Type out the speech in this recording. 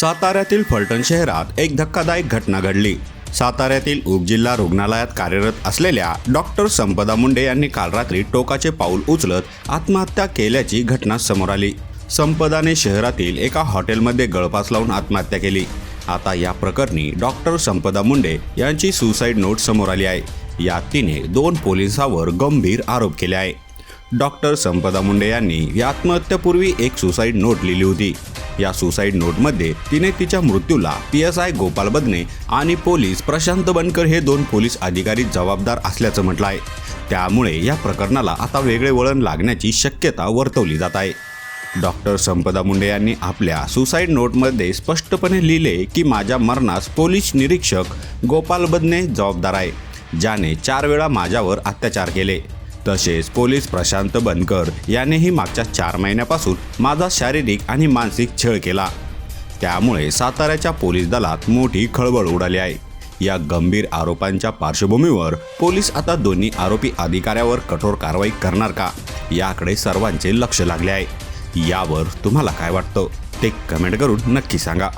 साताऱ्यातील फलटण शहरात एक धक्कादायक घटना घडली. साताऱ्यातील उपजिल्हा रुग्णालयात कार्यरत असलेल्या डॉक्टर संपदा मुंडे यांनी काल रात्री टोकाचे पाऊल उचलत आत्महत्या केल्याची घटना समोर आली. संपदाने शहरातील एका हॉटेलमध्ये गळफास लावून आत्महत्या केली. आता या प्रकरणी डॉक्टर संपदा मुंडे यांची सुसाईड नोट समोर आली आहे. यात तिने दोन पोलिसांवर गंभीर आरोप केले आहे. डॉक्टर संपदा मुंडे यांनी या आत्महत्येपूर्वी एक सुसाईड नोट लिहिली होती. या सुसाईड नोटमध्ये तिने तिच्या मृत्यूला P S I Gopal Badne आणि पोलीस प्रशांत बनकर हे दोन पोलीस अधिकारी जबाबदार असल्याचं म्हटलं आहे त्यामुळे या प्रकरणाला आता वेगळे वळण लागण्याची शक्यता वर्तवली जात आहे. डॉक्टर संपदा मुंडे यांनी आपल्या सुसाईड नोटमध्ये स्पष्टपणे लिहिले की माझ्या मरणास पोलीस निरीक्षक गोपाल बदने जबाबदार आहे ज्याने चार वेळा माझ्यावर अत्याचार केले. तसेच पोलीस प्रशांत बनकर यानेही मागच्या चार महिन्यापासून माझा शारीरिक आणि मानसिक छळ केला. त्यामुळे साताऱ्याच्या पोलीस दलात मोठी खळबळ उडाली आहे. या गंभीर आरोपांच्या पार्श्वभूमीवर पोलीस आता दोन्ही आरोपी अधिकाऱ्यावर कठोर कारवाई करणार का? याकडे सर्वांचे लक्ष लागले आहे. यावर तुम्हाला काय वाटतं? ते कमेंट करून नक्की सांगा.